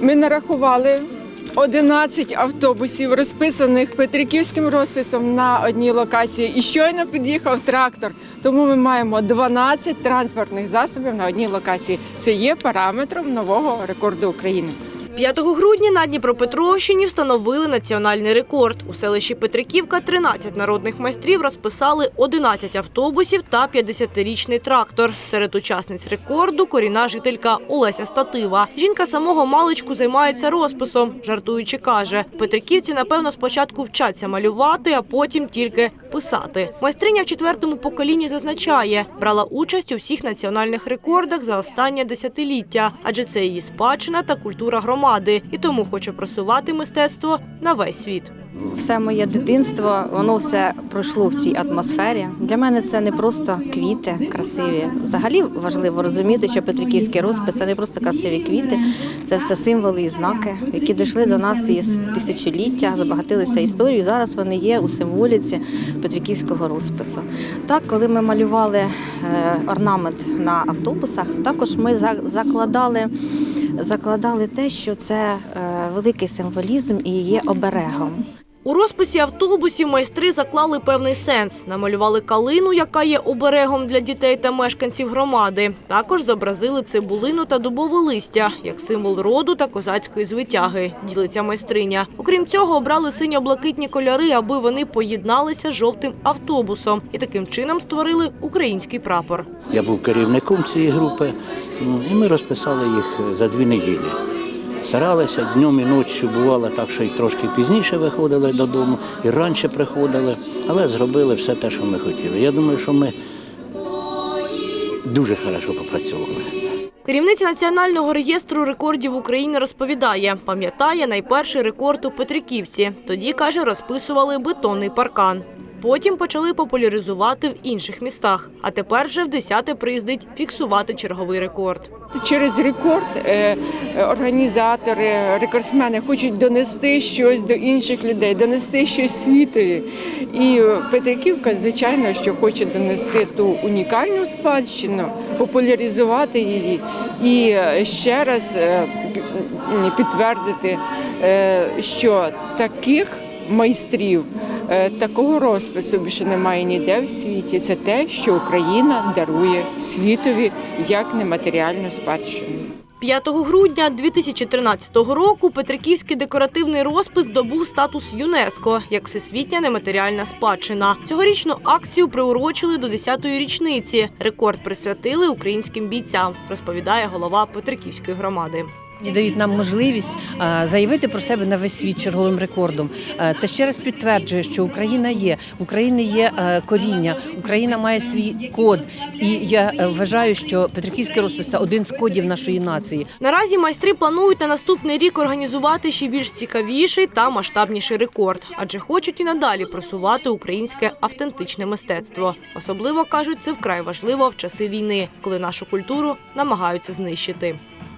Ми нарахували 11 автобусів, розписаних Петриківським розписом на одній локації. І щойно під'їхав трактор. Тому ми маємо 12 транспортних засобів на одній локації. Це є параметром нового рекорду України. 5 грудня на Дніпропетровщині встановили національний рекорд. У селищі Петриківка 13 народних майстрів розписали 11 автобусів та 50-річний трактор. Серед учасниць рекорду корінна жителька Олеся Статива. Жінка самого маличку займається розписом. Жартуючи, каже, петриківці, напевно, спочатку вчаться малювати, а потім тільки писати. Майстриня в четвертому поколінні зазначає, брала участь у всіх національних рекордах за останнє десятиліття, адже це її спадщина та культура громади, і тому хоче просувати мистецтво на весь світ. Все моє дитинство, воно все пройшло в цій атмосфері. Для мене це не просто квіти красиві. Взагалі важливо розуміти, що Петриківський розпис це не просто красиві квіти, це все символи і знаки, які дійшли до нас із тисячоліття, забагатилися історією. Зараз вони є у символіці Петриківського розпису. Так, коли ми малювали е, орнамент на автобусах, також ми закладали. Закладали те, що це е, великий символізм і є оберегом. У розписі автобусів майстри заклали певний сенс. Намалювали калину, яка є оберегом для дітей та мешканців громади. Також зобразили цибулину та дубове листя як символ роду та козацької звитяги. Ділиться майстриня. Окрім цього, обрали синьо-блакитні кольори, аби вони поєдналися з жовтим автобусом і таким чином створили український прапор. Я був керівником цієї групи, ну, і ми розписали їх за дві неділі. Старалися днем і ночі, бувало так, що й трошки пізніше виходили додому, і раніше приходили, але зробили все те, що ми хотіли. Я думаю, що ми дуже хорошо попрацювали. Керівниця Національного реєстру рекордів України розповідає, пам'ятає найперший рекорд у Петриківці. Тоді, каже, розписували бетонний паркан. Потім почали популяризувати в інших містах. А тепер вже в десяте приїздить фіксувати черговий рекорд. Через рекорд е, е, організатори, рекордсмени хочуть донести щось до інших людей, донести щось світові. І Петриківка, звичайно, що хоче донести ту унікальну спадщину, популяризувати її і е, ще раз підтвердити, що таких майстрів. Е, Такого розпису більше немає ніде в світі. Це те, що Україна дарує світові як нематеріальну спадщину. 5 грудня 2013 року Петриківський декоративний розпис здобув статус ЮНЕСКО як всесвітня нематеріальна спадщина. Цьогорічну акцію приурочили до 10-ї річниці. Рекорд присвятили українським бійцям, розповідає голова Петриківської громади. І дають нам можливість заявити про себе на весь світ черговим рекордом. Це ще раз підтверджує, що Україна є, в України є коріння, Україна має свій код. І я е, вважаю, що Петриківський розпис це один з кодів нашої нації. Наразі майстри планують на наступний рік організувати ще більш цікавіший та масштабніший рекорд, адже хочуть і надалі просувати українське автентичне мистецтво. Особливо кажуть, це вкрай важливо в часи війни, коли нашу культуру намагаються знищити.